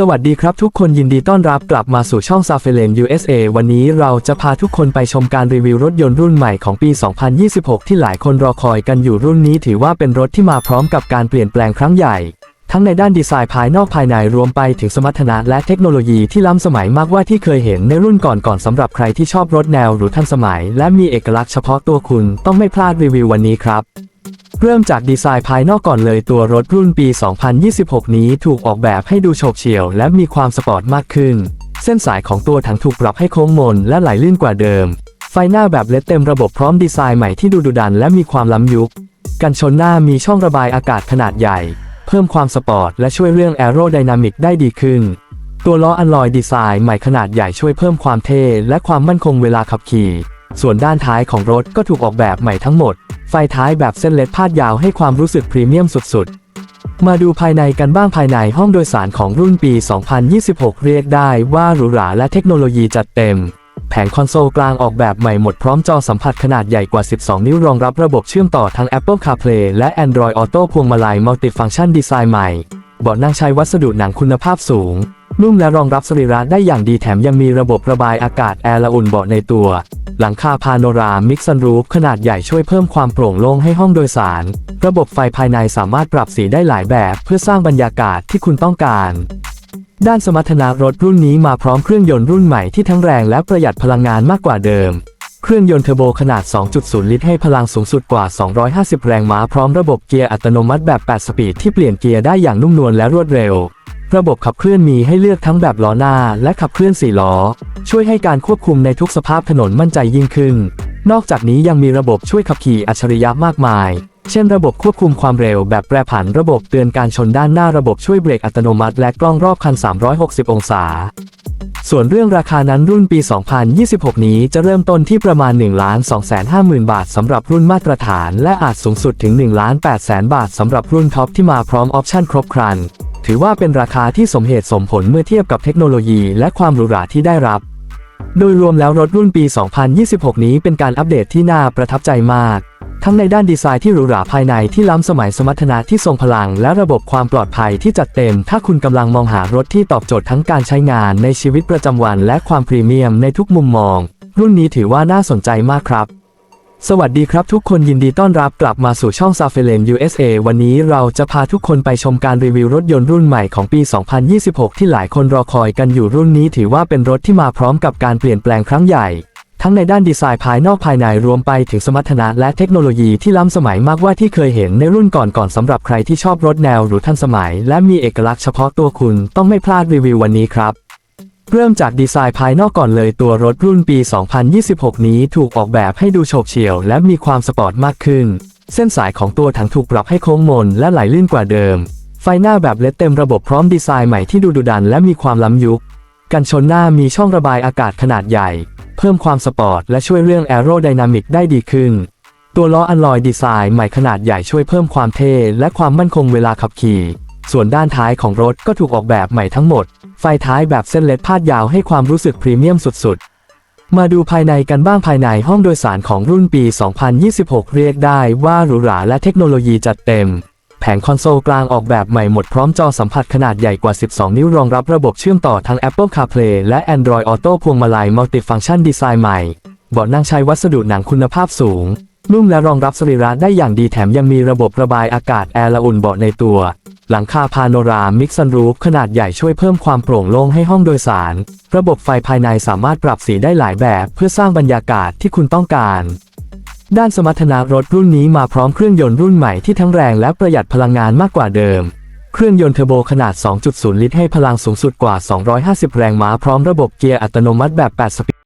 สวัสดีครับทุกคนยินดีต้อนรับกลับมาสู่ช่อง s a f e l e n USA วันนี้เราจะพาทุกคนไปชมการรีวิวรถยนต์รุ่นใหม่ของปี 2026 ที่หลายคนรอคอยกันอยู่รุ่นนี้ถือว่าเป็นรถที่มาพร้อมกับการเปลี่ยนแปลงครั้งใหญ่ ทั้งในด้านดีไซน์ภายนอกภายในรวมไปถึงสมรรถนะและเทคโนโลยีที่ล้ำสมัยมากกว่าที่เคยเห็นในรุ่นก่อนๆสำหรับใครที่ชอบรถแนวหรูทันสมัย และมีเอกลักษณ์เฉพาะตัวคุณต้องไม่พลาดรีวิววันนี้ครับเริ่มจากดีไซน์ภายนอกก่อนเลยตัวรถรุ่นปี 2026 นี้ถูกออกแบบให้ดูโฉบเฉี่ยวและมีความสปอร์ตมากขึ้น เส้นสายของตัวถังถูกปรับให้โค้งมนและไหลลื่นกว่าเดิม ไฟหน้าแบบเลดเต็มระบบพร้อมดีไซน์ใหม่ที่ดูดุดันและมีความล้ำยุค กันชนหน้ามีช่องระบายอากาศขนาดใหญ่ เพิ่มความสปอร์ตและช่วยเรื่องแอโรไดนามิกได้ดีขึ้น ตัวล้ออัลลอยดีไซน์ใหม่ขนาดใหญ่ช่วยเพิ่มความเท่และความมั่นคงเวลาขับขี่ ส่วนด้านท้ายของรถก็ถูกออกแบบใหม่ทั้งหมด ไฟท้ายแบบเส้นเล็ดพาดยาวให้ความรู้สึกพรีเมียมสุดๆ มาดูภายในกันบ้างภายในห้องโดยสารของรุ่นปี 2026 เรียกได้ว่าหรูหราและเทคโนโลยีจัดเต็ม แผงคอนโซลกลางออกแบบใหม่หมดพร้อมจอสัมผัสขนาดใหญ่กว่า 12 นิ้วรองรับระบบเชื่อมต่อทั้ง Apple CarPlay และ Android Auto พวงมาลัยมัลติฟัง c t ชันดีไซน์ใหม่เบาะนั่งใช้วัสดุหนังคุณภาพสูง นุ่มและรองรับสรีระได้อย่างดีแถมยังมีระบบระบายอากาศแอร์ละอุ่นเบาะในตัว หลังคาพาโนรามิกซันรูฟขนาดใหญ่ช่วยเพิ่มความโปร่งโล่งให้ห้องโดยสาร ระบบไฟภายในสามารถปรับสีได้หลายแบบ เพื่อสร้างบรรยากาศที่คุณต้องการ ด้านสมรรถนะรถรุ่นนี้มาพร้อมเครื่องยนต์รุ่นใหม่ที่ทั้งแรงและประหยัดพลังงานมากกว่าเดิม เครื่องยนต์เทอร์โบขนาด 2.0 ลิตรให้พลังสูงสุดกว่า 250 แรงม้าพร้อมระบบเกียร์อัตโนมัติแบบ 8 สปีดที่เปลี่ยนเกียร์ได้อย่างนุ่มนวลและรวดเร็ว ระบบขับเคลื่อนมีให้เลือกทั้งแบบล้อหน้า และขับเคลื่อน4ล้อ ช่วยให้การควบคุมในทุกสภาพถนนมั่นใจยิ่งขึ้น นอกจากนี้ยังมีระบบช่วยขับขี่อัจฉริยะมากมาย เช่นระบบควบคุมความเร็วแบบแปรผันระบบเตือนการชนด้านหน้าระบบช่วยเบรกอัตโนมัติ และกล้องรอบคัน 360 องศา ส่วนเรื่องราคานั้นรุ่นปี 2026 นี้จะเริ่มต้นที่ประมาณ 1 2 5 0 0 0 0 บาทสำหรับรุ่นมาตรฐาน และอาจสูงสุดถึง 1 8 0 0 0 0 บาทสำหรับรุ่นท็อปที่มาพร้อมออปชั่นครบครัน ถือว่าเป็นราคาที่สมเหตุสมผลเมื่อเทียบกับเทคโนโลยี และความหรูหราที่ได้รับ โดยรวมแล้วรถรุ่นปี 2026 นี้เป็นการอัปเดตที่น่าประทับใจมาก ทั้งในด้านดีไซน์ที่หรูหราภายในที่ล้ำสมัยสมรรถนะที่ทรงพลัง และระบบความปลอดภัยที่จัดเต็ม ถ้าคุณกำลังมองหารถที่ตอบโจทย์ทั้งการใช้งานในชีวิตประจำวัน และความพรีเมียมในทุกมุมมอง รุ่นนี้ถือว่าน่าสนใจมากครับสวัสดีครับทุกคนยินดีต้อนรับกลับมาสู่ช่อง s a f e l e n USA วันนี้เราจะพาทุกคนไปชมการรีวิวรถยนต์รุ่นใหม่ของปี 2026 ที่หลายคนรอคอยกันอยู่รุ่นนี้ถือว่าเป็นรถที่มาพร้อมกับการเปลี่ยนแปลงครั้งใหญ่ ทั้งในด้านดีไซน์ภายนอกภายในรวมไปถึงสมรรถนะและเทคโนโลยีที่ล้ำสมัยมากกว่าที่เคยเห็นในรุ่นก่อนๆสำหรับใครที่ชอบรถแนวหรูทันสมัย และมีเอกลักษณ์เฉพาะตัวคุณต้องไม่พลาดรีวิววันนี้ครับ เริ่มจากดีไซน์ภายนอกก่อนเลยตัวรถรุ่นปี 2026 นี้ถูกออกแบบให้ดูโฉบเฉี่ยว และมีความสปอร์ตมากขึ้น เส้นสายของตัวถังถูกปรับให้โค้งมนและไหลลื่นกว่าเดิม ไฟหน้าแบบเลดเต็มระบบพร้อมดีไซน์ใหม่ที่ดูดุดันและมีความล้ำยุค กันชนหน้ามีช่องระบายอากาศขนาดใหญ่ เพิ่มความสปอร์ตและช่วยเรื่องแอโรไดนามิกได้ดีขึ้น ตัวล้ออัลลอยดีไซน์ใหม่ขนาดใหญ่ช่วยเพิ่มความเท่และความมั่นคงเวลาขับขี่ ส่วนด้านท้ายของรถก็ถูกออกแบบใหม่ทั้งหมด ไฟท้ายแบบเส้นเล็ดพาดยาวให้ความรู้สึกพรีเมียมสุดๆ มาดูภายในกันบ้างภายในห้องโดยสารของรุ่นปี 2026 เรียกได้ว่าหรูหราและเทคโนโลยีจัดเต็ม งคอนโซลกลางออกแบบใหม่หมดพร้อมจอสัมผัสขนาดใหญ่กว่า 12 นิ้วรองรับระบบเชื่อมต่อทั้ง Apple CarPlay และ Android Auto พวงมาลัยมัลติฟัง c t ชันดีไซน์ใหม่เบาะนั่งใช้วัสดุหนังคุณภาพสูง นุ่มและรองรับสรีระได้อย่างดีแถมยังมีระบบระบายอากาศแอร์ละอุ่นเบาะในตัว หลังคาพาโนรามิกซันรูฟขนาดใหญ่ช่วยเพิ่มความโปร่งโล่งให้ห้องโดยสาร ระบบไฟภายในสามารถปรับสีได้หลายแบบ เพื่อสร้างบรรยากาศที่คุณต้องการ ด้านสมรรถนะรถรุ่นนี้มาพร้อมเครื่องยนต์รุ่นใหม่ที่ทั้งแรงและประหยัดพลังงานมากกว่าเดิม เครื่องยนต์เทอร์โบขนาด 2.0 ลิตรให้พลังสูงสุดกว่า 250 แรงม้าพร้อมระบบเกียร์อัตโนมัติแบบ 8 สปีด